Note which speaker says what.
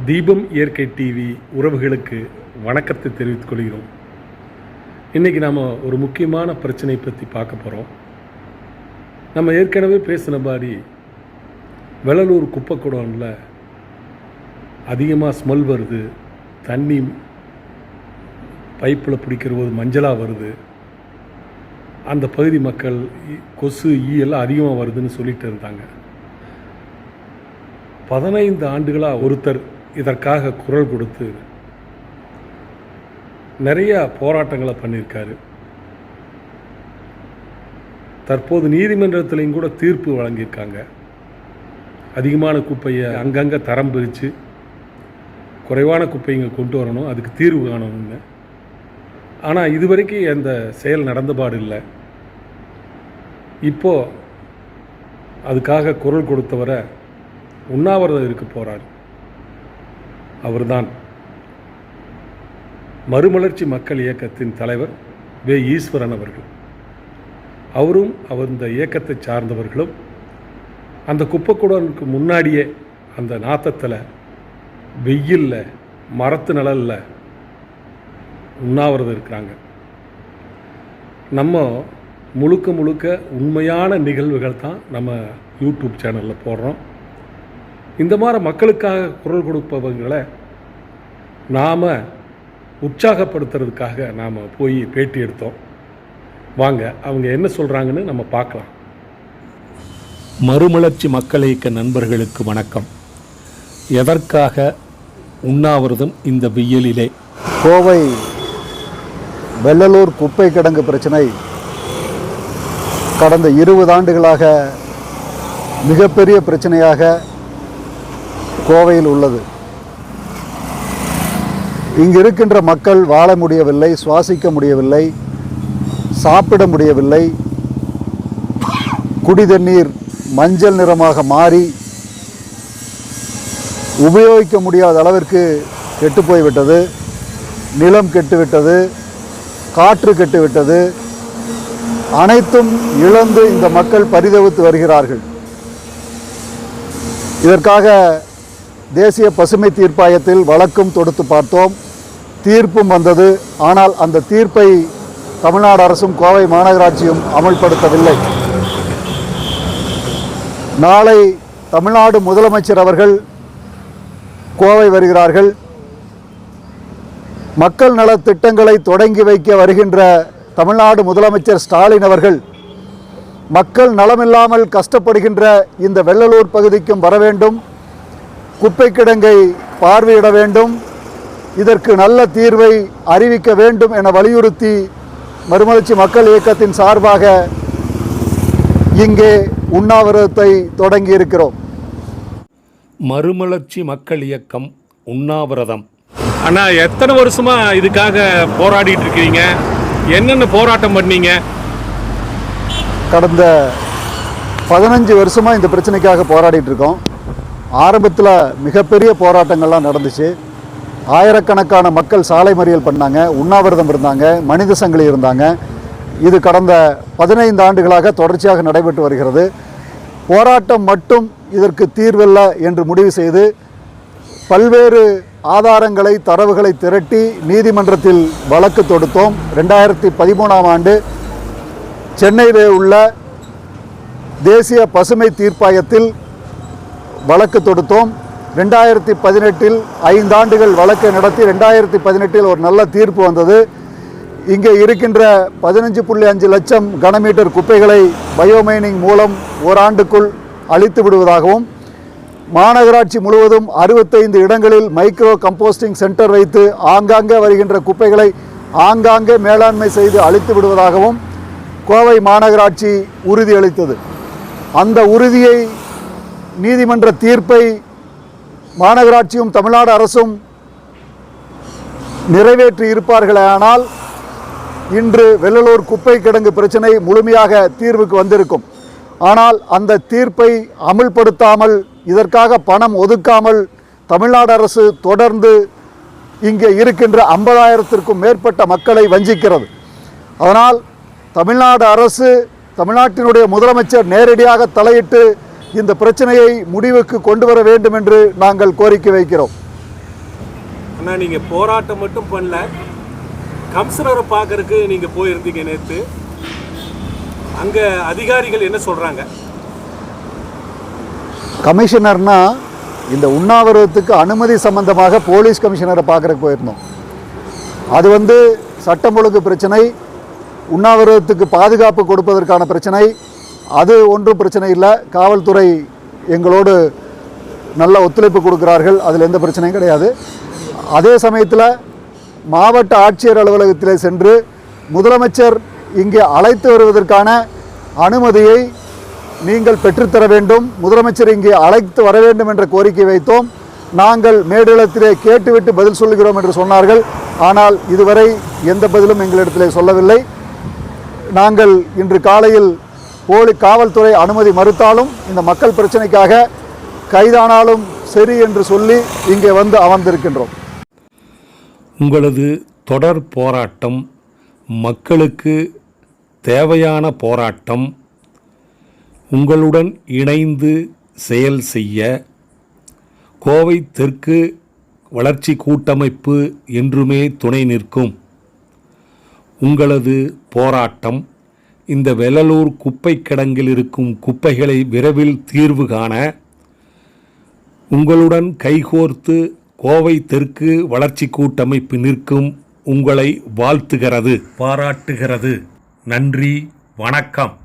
Speaker 1: தீபம் இயற்கை டிவி உறவுகளுக்கு வணக்கத்தை தெரிவித்துக் கொள்கிறோம். இன்றைக்கி நாம் ஒரு முக்கியமான பிரச்சனை பற்றி பார்க்க போகிறோம் நம்ம ஏற்கனவே பேசின மாதிரி வெள்ளலூர் குப்பைக்குடோனில் அதிகமாக ஸ்மெல் வருது தண்ணி பைப்பில் பிடிக்கிற போது மஞ்சளாக வருது. அந்த பகுதி மக்கள் கொசு ஈ எல்லாம் அதிகமாக வருதுன்னு சொல்லிட்டு இருந்தாங்க. பதினைந்து ஆண்டுகளாக ஒருத்தர் இதற்காக குரல் கொடுத்து நிறைய போராட்டங்களை பண்ணியிருக்காரு. தற்போது நீதிமன்றத்திலையும் கூட தீர்ப்பு வழங்கியிருக்காங்க. அதிகமான குப்பையை அங்கங்கே தரம் பிரித்து குறைவான குப்பைங்க கொண்டு வரணும் அதுக்கு தீர்வு காணணுங்க ஆனால் இதுவரைக்கும் அந்த செயல் நடந்தபாடு இல்லை. இப்போது அதுக்காக குரல் கொடுத்தவரை உண்ணாவிரதம் இருக்க போகிறார் அவர்தான். மறுமலர்ச்சி மக்கள் இயக்கத்தின் தலைவர் வே. ஈஸ்வரன் அவர்கள். அவரும் அவர் இந்த இயக்கத்தை சார்ந்தவர்களும் அந்த குப்பைக்கூடனுக்கு முன்னாடியே அந்த நாத்தத்தில் வெயிலில் மரத்து நிழலில் உண்ணாவிரதம் இருக்கிறாங்க. நம்ம முழுக்க முழுக்க உண்மையான நிகழ்வுகள் தான் நம்ம யூடியூப் சேனலில் போடுறோம். இந்த மாதிரி மக்களுக்காக குரல் கொடுப்பவங்களை நாம் உற்சாகப்படுத்துறதுக்காக நாம் போய் பேட்டி எடுத்தோம். வாங்க அவங்க என்ன சொல்கிறாங்கன்னு நம்ம பார்க்கலாம். மறுமலர்ச்சி மக்கள் இயக்க நண்பர்களுக்கு வணக்கம். எதற்காக உண்ணாவிரதம் இந்த வெயிலிலே?
Speaker 2: கோவை வெள்ளலூர் குப்பை கிடங்கு பிரச்சனை கடந்த இருபது ஆண்டுகளாக மிகப்பெரிய பிரச்சனையாக கோவையில் உள்ளது. இங்கு இருக்கின்ற மக்கள் வாழ முடியவில்லை சுவாசிக்க முடியவில்லை சாப்பிட முடியவில்லை. குடி தண்ணீர் மஞ்சள் நிறமாக மாறி உபயோகிக்க முடியாத அளவிற்கு கெட்டு போய்விட்டது. நிலம் கெட்டுவிட்டது. காற்று கெட்டுவிட்டது. அனைத்தும் இழந்து இந்த மக்கள் பரிதவித்து வருகிறார்கள். இதற்காக தேசிய பசுமை தீர்ப்பாயத்தில் வழக்கும் தொடுத்து பார்த்தோம். தீர்ப்பும் வந்தது. ஆனால் அந்த தீர்ப்பை தமிழ்நாடு அரசும் கோவை மாநகராட்சியும் அமல்படுத்தவில்லை. நாளை தமிழ்நாடு முதலமைச்சர் அவர்கள் கோவை வருகிறார்கள். மக்கள் நலத் திட்டங்களை தொடங்கி வைக்க வருகின்ற தமிழ்நாடு முதலமைச்சர் ஸ்டாலின் அவர்கள் மக்கள் நலமில்லாமல் கஷ்டப்படுகின்ற இந்த வெள்ளலூர் பகுதிக்கும் வர வேண்டும். குப்பை கிடங்கை பார்வையிட வேண்டும். இதற்கு நல்ல தீர்வை அறிவிக்க வேண்டும் என வலியுறுத்தி மறுமலர்ச்சி மக்கள் இயக்கத்தின் சார்பாக இங்கே உண்ணாவிரதத்தை தொடங்கி இருக்கிறோம்
Speaker 1: மறுமலர்ச்சி மக்கள் இயக்கம் உண்ணாவிரதம். அண்ணா எத்தனை வருஷமா இதுக்காக போராடிட்டு இருக்கீங்க? என்னென்ன போராட்டம் பண்ணீங்க?
Speaker 2: கடந்த பதினஞ்சு வருஷமாக இந்த பிரச்சனைக்காக போராடிட்டு இருக்கோம். ஆரம்பத்தில் மிகப்பெரிய போராட்டங்கள்லாம் நடந்துச்சு. ஆயிரக்கணக்கான மக்கள் சாலை மறியல் பண்ணாங்க உண்ணாவிரதம் இருந்தாங்க மனித சங்கிலி இருந்தாங்க. இது கடந்த பதினைந்து ஆண்டுகளாக தொடர்ச்சியாக நடைபெற்று வருகிறது. போராட்டம் மட்டும் இதற்கு தீர்வல்ல என்று முடிவு செய்து பல்வேறு ஆதாரங்களை தரவுகளை திரட்டி நீதிமன்றத்தில் வழக்கு தொடுத்தோம். ரெண்டாயிரத்தி பதிமூணாம் ஆண்டு சென்னையிலே உள்ள தேசிய பசுமை தீர்ப்பாயத்தில் வழக்கு தொடுத்தோம். ரெண்டாயிரத்தி பதினெட்டில் ஐந்தாண்டுகள் வழக்கை நடத்தி ரெண்டாயிரத்தி பதினெட்டில் ஒரு நல்ல தீர்ப்பு வந்தது. இங்கே இருக்கின்ற பதினஞ்சு புள்ளி அஞ்சு லட்சம் கனமீட்டர் குப்பைகளை பயோமைனிங் மூலம் ஓராண்டுக்குள் அழித்து விடுவதாகவும் மாநகராட்சி முழுவதும் அறுபத்தைந்து இடங்களில் மைக்ரோ கம்போஸ்டிங் சென்டர் வைத்து ஆங்காங்கே வருகின்ற குப்பைகளை ஆங்காங்கே மேலாண்மை செய்து அழித்து விடுவதாகவும் கோவை மாநகராட்சி உறுதியளித்தது. அந்த உறுதியை நீதிமன்ற தீர்ப்பை மாநகராட்சியும் தமிழ்நாடு அரசும் நிறைவேற்றி இருப்பார்களானால் இன்று வெள்ளலூர் குப்பை கிடங்கு பிரச்சனை முழுமையாக தீர்வுக்கு வந்திருக்கும். ஆனால் அந்த தீர்ப்பை அமுல்படுத்தாமல் இதற்காக பணம் ஒதுக்காமல் தமிழ்நாடு அரசு தொடர்ந்து இங்கே இருக்கின்ற ஐம்பதாயிரத்திற்கும் மேற்பட்ட மக்களை வஞ்சிக்கிறது. அதனால் தமிழ்நாடு அரசு தமிழ்நாட்டினுடைய முதலமைச்சர் நேரடியாக தலையிட்டு இந்த பிரச்சனையை முடிவுக்கு கொண்டு வர வேண்டும் என்று நாங்கள் கோரிக்கை வைக்கிறோம்.
Speaker 3: ஆனால் நீங்கள் போராட்டம் மட்டும் பண்ணல. கம்சனரை பார்க்கறதுக்கு நீங்கள் போயிருந்தீங்க நேற்று அங்கே அதிகாரிகள் என்ன சொல்கிறாங்க
Speaker 2: கமிஷனர்னா இந்த உண்ணாவிரதத்துக்கு அனுமதி சம்பந்தமாக போலீஸ் கமிஷனரை பார்க்கறதுக்கு போயிருந்தோம். அது வந்து சட்டம் ஒழுங்கு பிரச்சனை உண்ணாவிரதத்துக்கு பாதுகாப்பு கொடுப்பதற்கான பிரச்சனை அது ஒன்றும் பிரச்சனை இல்லை. காவல்துறை எங்களோடு நல்ல ஒத்துழைப்பு கொடுக்கிறார்கள். அதில் எந்த பிரச்சனையும் கிடையாது. அதே சமயத்தில் மாவட்ட ஆட்சியர் அலுவலகத்தில் சென்று முதலமைச்சர் இங்கே அழைத்து வருவதற்கான அனுமதியை நீங்கள் பெற்றுத்தர வேண்டும். முதலமைச்சர் இங்கே அழைத்து வர வேண்டும் என்ற கோரிக்கை வைத்தோம். நாங்கள் மேலிடத்திலே கேட்டுவிட்டு பதில் சொல்லுகிறோம் என்று சொன்னார்கள். ஆனால் இதுவரை எந்த பதிலும் எங்களிடத்திலே சொல்லவில்லை. நாங்கள் இன்று காலையில் போலி காவல்துறை அனுமதி மறுத்தாலும் இந்த மக்கள் பிரச்சனைக்காக கைதானாலும் சரி என்று சொல்லி இங்கே வந்து அமர்ந்திருக்கின்றோம்.
Speaker 3: உங்களது தொடர் போராட்டம் மக்களுக்கு தேவையான போராட்டம் உங்களுடன் இணைந்து செயல் செய்ய கோவை தெற்கு வளர்ச்சி கூட்டமைப்பு என்றுமே துணை நிற்கும். உங்களது போராட்டம் இந்த வெள்ளலூர் குப்பை கிடங்கில் இருக்கும் குப்பைகளை விரைவில் தீர்வு காண உங்களுடன் கைகோர்த்து கோவை தெற்கு வளர்ச்சி கூட்டமைப்பு நிற்கும் உங்களை வாழ்த்துகிறது பாராட்டுகிறது. நன்றி வணக்கம்.